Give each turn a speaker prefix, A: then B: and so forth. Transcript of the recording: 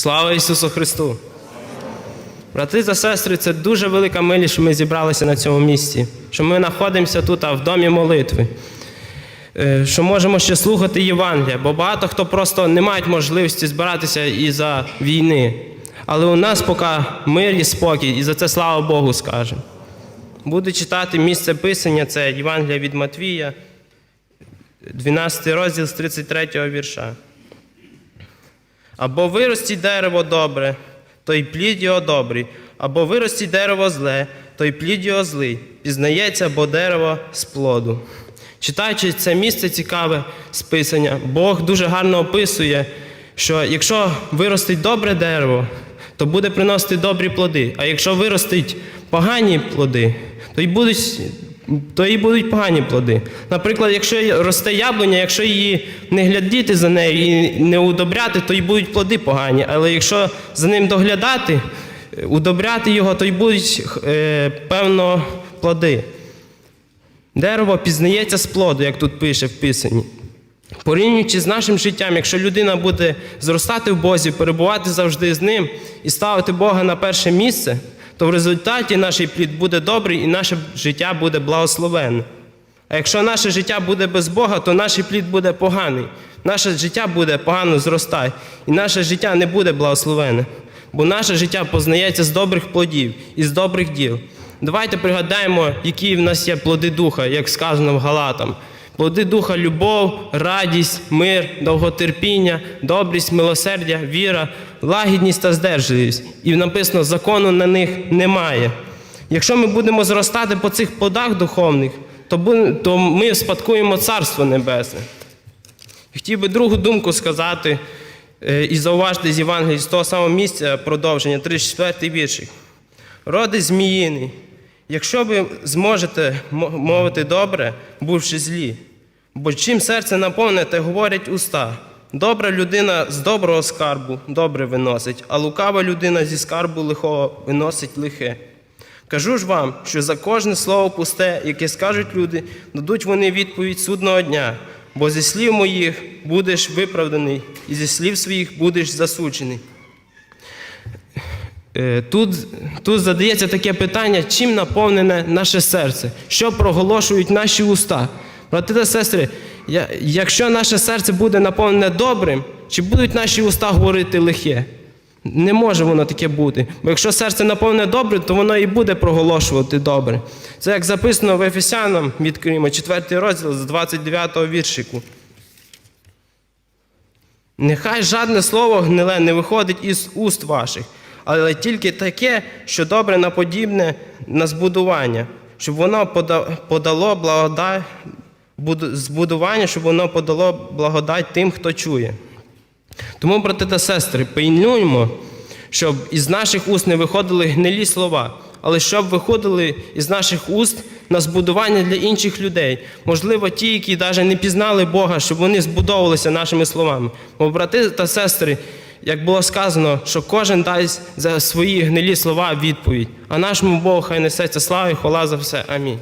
A: Слава Ісусу Христу! Брати та сестри, це дуже велика милість, що ми зібралися на цьому місці, що ми знаходимося тут а в домі молитви, Е, що можемо ще слухати Євангелія, бо багато хто просто не мають можливості збиратися із-за війни. Але у нас поки мир і спокій, і за це слава Богу скажемо. Буду читати місце писання, це Євангелія від Матвія, 12 розділ з 33 вірша. Або виростіть дерево добре, то й плід його добрий, або виростіть дерево зле, то й плід його злий. Пізнається, бо дерево з плоду. Читаючи це місце цікаве списання, Бог дуже гарно описує, що якщо виростить добре дерево, то буде приносити добрі плоди. А якщо виростить погані плоди, то й будуть то і будуть погані плоди. Наприклад, якщо росте яблуня, якщо її не глядіти за нею і не удобряти, то й будуть плоди погані. Але якщо за ним доглядати, е, удобряти його, то й будуть е, певно плоди. Дерево пізнається з плоду, як тут пише в писанні. Порівнюючи з нашим життям, якщо людина буде зростати в Бозі, перебувати завжди з ним і ставити Бога на перше місце, то в результаті наш плід буде добрий і наше життя буде благословенне. А якщо наше життя буде без Бога, то наш плід буде поганий. Наше життя буде погано зростати, і наше життя не буде благословене. Бо наше життя познається з добрих плодів і з добрих діл. Давайте пригадаємо, які в нас є плоди духа, як сказано в Галатам. Плоди духа любов, радість, мир, довготерпіння, добрість, милосердя, віра, лагідність та здержливість. І написано, закону на них немає. Якщо ми будемо зростати по цих плодах духовних, то, ми спадкуємо Царство Небесне. Хотів би другу думку сказати е, і зауважити з Євангелії з того самого місця продовження, 34 віршик. Роди зміїний, якщо ви зможете мовити добре, бувши злі, бо чим серце наповнене, те говорять уста. Добра людина з доброго скарбу добре виносить, а лукава людина зі скарбу лихого виносить лихе. Кажу ж вам, що за кожне слово пусте, яке скажуть люди, дадуть вони відповідь судного дня, бо зі слів моїх будеш виправданий, і зі слів своїх будеш засуджений. Е, Тут, тут задається таке питання, чим наповнене наше серце, що проголошують наші уста. Брати та сестри, якщо наше серце буде наповнене добрим, чи будуть наші уста говорити лихе? Не може воно таке бути. Бо якщо серце наповнене добре, то воно і буде проголошувати добре. Це як записано в Ефесянам, відкриємо, 4 розділ з 29 віршику. Нехай жадне слово гниле не виходить із уст ваших, але тільки таке, що добре на подібне на збудування, щоб воно подало благодать, збудування, щоб воно подало благодать тим, хто чує. Тому, брати та сестри, пильнуймо, щоб із наших уст не виходили гнилі слова, але щоб виходили із наших уст на збудування для інших людей. Можливо, ті, які навіть не пізнали Бога, щоб вони збудовувалися нашими словами. Бо, брати та сестри, як було сказано, що кожен дасть за свої гнилі слова відповідь. А нашому Богу хай несеться слава і хвала за все. Амінь.